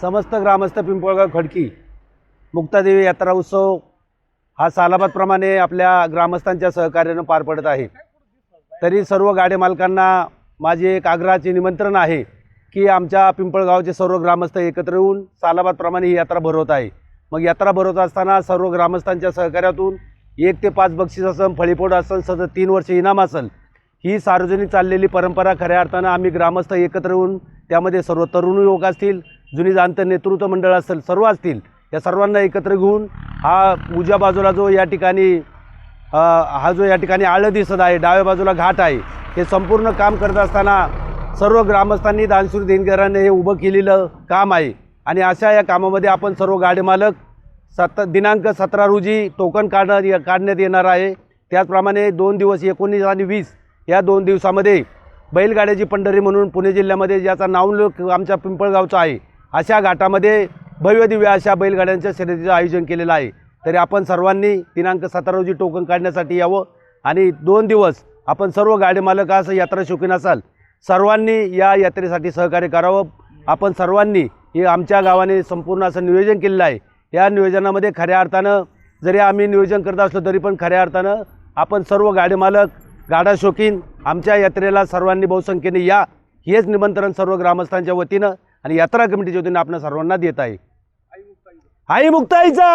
समस्त ग्रामस्थ पिंपळगाव खडकी मुक्तादेवी यात्रा उत्सव हा सालाबादप्रमाणे आपल्या ग्रामस्थांच्या सहकार्यानं पार पडत आहे. तरी सर्व गाडे मालकांना माझे एक आग्रहाचे निमंत्रण आहे की आमच्या पिंपळगावचे सर्व ग्रामस्थ एकत्र येऊन सालाबादप्रमाणे ही यात्रा भरवत आहे. मग यात्रा भरवत असताना सर्व ग्रामस्थांच्या सहकार्यातून एक ते पाच बक्षीस असेल फळीपोड असेल सतत तीन वर्ष इनाम असेल ही सार्वजनिक चाललेली परंपरा खऱ्या अर्थानं आम्ही ग्रामस्थ एकत्र येऊन त्यामध्ये सर्व तरुण युवक असतील जुनी जाणतं नेतृत्व मंडळ असेल सर्व असतील या सर्वांना एकत्र घेऊन हा उजव्या बाजूला जो या ठिकाणी हा जो या ठिकाणी आळं दिसत आहे डाव्या बाजूला घाट आहे हे संपूर्ण काम करत असताना सर्व ग्रामस्थांनी दानशूर देणगीराने हे उभं केलेलं काम आहे. आणि अशा या कामामध्ये आपण सर्व गाडी मालक सत दिनांक सतरा रोजी टोकन काढणं काढण्यात येणार आहे. त्याचप्रमाणे दोन दिवस एकोणीस आणि वीस या दोन दिवसामध्ये बैलगाड्याची पंढरी म्हणून पुणे जिल्ह्यामध्ये ज्याचा नावलोक आमच्या पिंपळगावचा आहे. अशा घाटामध्ये भव्य दिव्य अशा बैलगाड्यांच्या शर्यतीचं आयोजन केलेलं आहे. तरी आपण सर्वांनी दिनांक सतरा रोजी टोकन काढण्यासाठी यावं आणि दोन दिवस आपण सर्व गाडी मालक असं यात्रा शौकीन असाल. सर्वांनी या यात्रेसाठी सहकार्य करावं. आपण सर्वांनी हे आमच्या गावाने संपूर्ण असं नियोजन केलेलं आहे. या नियोजनामध्ये खऱ्या अर्थानं जरी आम्ही नियोजन करत असलो तरी पण खऱ्या अर्थानं आपण सर्व गाडी मालक गाडा शौकीन आमच्या यात्रेला सर्वांनी बहुसंख्येने या हेच निमंत्रण सर्व ग्रामस्थांच्या वतीनं आणि यात्रा कमिटीच्या वतीनं आपण सर्वांना देत आहे. आई मुक्ताईचा.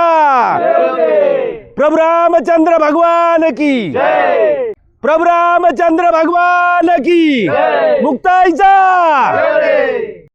प्रभु रामचंद्र भगवान की! प्रभु रामचंद्र भगवान की! मुक्ताईचा!